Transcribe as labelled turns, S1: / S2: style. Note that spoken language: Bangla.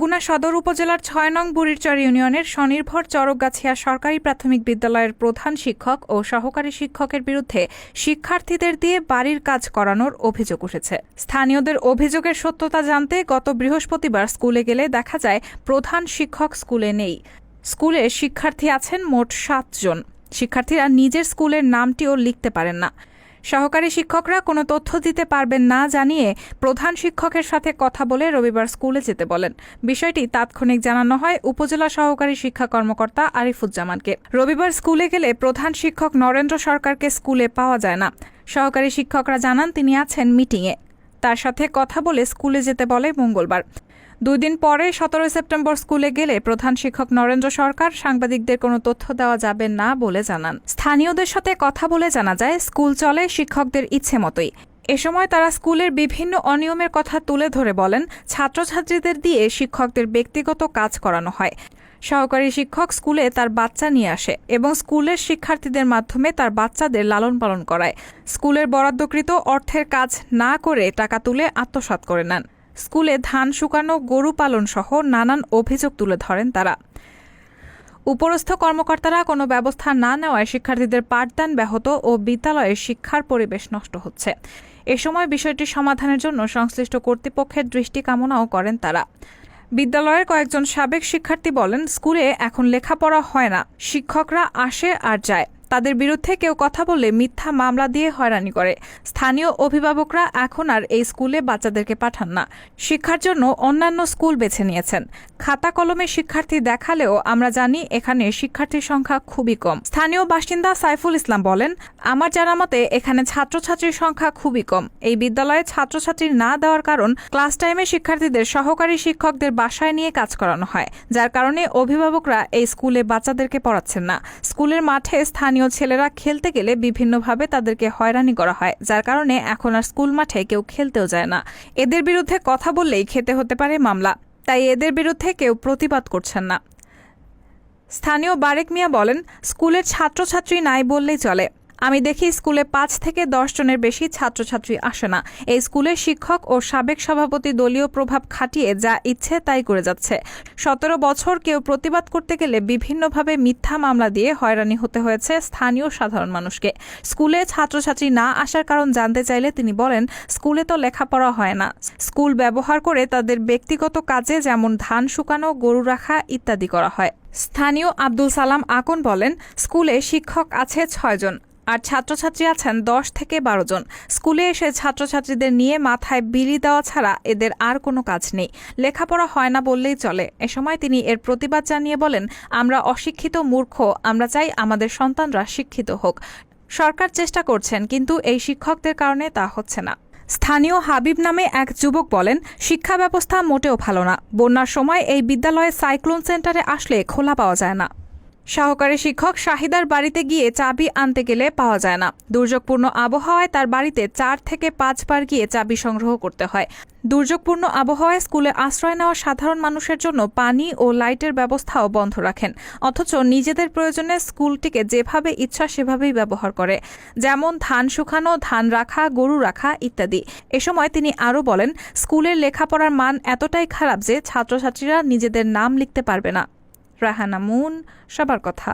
S1: গুনা সদর উপজেলার ছয় নং বুড়িরচর ইউনিয়নের স্বনির্ভর চরকগাছিয়া সরকারি প্রাথমিক বিদ্যালয়ের প্রধান শিক্ষক ও সহকারী শিক্ষকের বিরুদ্ধে শিক্ষার্থীদের দিয়ে বাড়ির কাজ করানোর অভিযোগ উঠেছে। স্থানীয়দের অভিযোগের সত্যতা জানতে গত বৃহস্পতিবার স্কুলে গেলে দেখা যায় প্রধান শিক্ষক স্কুলে নেই। স্কুলে শিক্ষার্থী আছেন মোট সাতজন। শিক্ষার্থীরা নিজের স্কুলের নামটিও লিখতে পারেন না। সহকারী শিক্ষকরা কোনো তথ্য দিতে পারবেন না জানিয়ে প্রধান শিক্ষকের সাথে কথা বলে রবিবার স্কুলে যেতে বলেন। বিষয়টি তাৎক্ষণিক জানানো হয় উপজেলা সহকারী শিক্ষা কর্মকর্তা আরিফুজ্জামানকে। রবিবার স্কুলে গেলে প্রধান শিক্ষক নরেন্দ্র সরকারকে স্কুলে পাওয়া যায় না। সহকারী শিক্ষকরা জানান তিনি আছেন মিটিংয়ে। তার সাথে কথা বলে স্কুলে যেতে বলে মঙ্গলবার। দুই দিন পরে সতেরো সেপ্টেম্বর স্কুলে গেলে প্রধান শিক্ষক নরেন্দ্র সরকার সাংবাদিকদের কোনো তথ্য দেওয়া যাবে না বলে জানান। স্থানীয়দের সাথে কথা বলে জানা যায়, স্কুল চলে শিক্ষকদের ইচ্ছে মতোই। এ সময় তারা স্কুলের বিভিন্ন অনিয়মের কথা তুলে ধরে বলেন, ছাত্রছাত্রীদের দিয়ে শিক্ষকদের ব্যক্তিগত কাজ করানো হয়। সহকারী শিক্ষক স্কুলে তার বাচ্চা নিয়ে আসে এবং স্কুলের শিক্ষার্থীদের মাধ্যমে তার বাচ্চাদের লালন পালন করায়। স্কুলের বরাদ্দকৃত অর্থের কাজ না করে টাকা তুলে আত্মসাৎ করে নেন। স্কুলে ধান শুকানো, গরু পালন সহ নানান অভিযোগ তুলে ধরেন তারা। উপরস্থ কর্মকর্তারা কোনো ব্যবস্থা না নেওয়ায় শিক্ষার্থীদের পাঠদান ব্যাহত ও বিদ্যালয়ে শিক্ষার পরিবেশ নষ্ট হচ্ছে। এ সময় বিষয়টি সমাধানের জন্য সংশ্লিষ্ট কর্তৃপক্ষের দৃষ্টি কামনাও করেন তারা। বিদ্যালয়ের কয়েকজন সাবেক শিক্ষার্থী বলেন, স্কুলে এখন লেখাপড়া হয় না। শিক্ষকরা আসে আর যায়। তাদের বিরুদ্ধে কেউ কথা বললে মিথ্যা মামলা দিয়ে হয়রানি করে। স্থানীয় অভিভাবকরা এখন আর এই স্কুলে বাচ্চাদেরকে পাঠান না। শিক্ষার জন্য অন্যান্য স্কুল বেছে নিয়েছেন। খাতা কলমে শিক্ষার্থী দেখালেও আমরা জানি এখানে শিক্ষার্থীর সংখ্যা খুবই কম। স্থানীয় বাসিন্দা সাইফুল ইসলাম বলেন, আমার জানা মতে এখানে ছাত্রছাত্রীর সংখ্যা খুবই কম। এই বিদ্যালয়ে ছাত্রছাত্রী না দেওয়ার কারণ ক্লাস টাইমে শিক্ষার্থীদের সহকারী শিক্ষকদের বাসায় নিয়ে কাজ করানো হয়, যার কারণে অভিভাবকরা এই স্কুলে বাচ্চাদেরকে পড়াচ্ছেন না। স্কুলের মাঠে স্থানীয় ছেলেরা খেলতে গেলে বিভিন্নভাবে তাদেরকে হয়রানি করা হয়, যার কারণে এখন আর স্কুল মাঠে কেউ খেলতেও যায় না। এদের বিরুদ্ধে কথা বললেই খেতে হতে পারে মামলা, তাই এদের বিরুদ্ধে কেউ প্রতিবাদ করছেন না। স্থানীয় বারেক মিয়া বলেন, স্কুলের ছাত্রছাত্রী নাই বললেই চলে। আমি দেখি স্কুলে পাঁচ থেকে দশ জনের বেশি ছাত্রছাত্রী আসে না। এই স্কুলের শিক্ষক ও সাবেক সভাপতি দলীয় প্রভাব খাটিয়ে যা ইচ্ছে তাই করে যাচ্ছে। সতেরো বছর কেউ প্রতিবাদ করতে গেলে বিভিন্নভাবে মিথ্যা মামলা দিয়ে হয়রানি হতে হয়েছে স্থানীয় সাধারণ মানুষকে। স্কুলে ছাত্রছাত্রী না আসার কারণ জানতে চাইলে তিনি বলেন, স্কুলে তো লেখাপড়া হয় না। স্কুল ব্যবহার করে তাদের ব্যক্তিগত কাজে যেমন ধান শুকানো, গরু রাখা ইত্যাদি করা হয়। স্থানীয় আব্দুল সালাম আকন বলেন, স্কুলে শিক্ষক আছে ছয়জন। আর ছাত্রছাত্রী আছেন দশ থেকে বারো জন। স্কুলে এসে ছাত্রছাত্রীদের নিয়ে মাথায় বিলি দেওয়া ছাড়া এদের আর কোনো কাজ নেই। লেখাপড়া হয় না বললেই চলে। এ সময় তিনি এর প্রতিবাদ জানিয়ে বলেন, আমরা অশিক্ষিত মূর্খ, আমরা চাই আমাদের সন্তানরা শিক্ষিত হোক। সরকার চেষ্টা করছেন, কিন্তু এই শিক্ষকদের কারণে তা হচ্ছে না। স্থানীয় হাবিব নামে এক যুবক বলেন, শিক্ষা ব্যবস্থা মোটেও ভালো না। বন্যার সময় এই বিদ্যালয়ে সাইক্লোন সেন্টারে আসলে খোলা পাওয়া যায় না। সহকারী শিক্ষক শাহিদার বাড়িতে গিয়ে চাবি আনতে গেলে পাওয়া যায় না। দুর্যোগপূর্ণ আবহাওয়ায় তার বাড়িতে চার থেকে পাঁচবার গিয়ে চাবি সংগ্রহ করতে হয়। দুর্যোগপূর্ণ আবহাওয়ায় স্কুলে আশ্রয় নেওয়া সাধারণ মানুষের জন্য পানি ও লাইটের ব্যবস্থাও বন্ধ রাখেন। অথচ নিজেদের প্রয়োজনে স্কুলটিকে যেভাবে ইচ্ছা সেভাবেই ব্যবহার করে। যেমন ধান শুকানো, ধান রাখা, গরু রাখা ইত্যাদি। এ সময় তিনি আরও বলেন, স্কুলের লেখাপড়ার মান এতটাই খারাপ যে ছাত্রছাত্রীরা নিজেদের নাম লিখতে পারবে না। রাহানা মুন সবার কথা।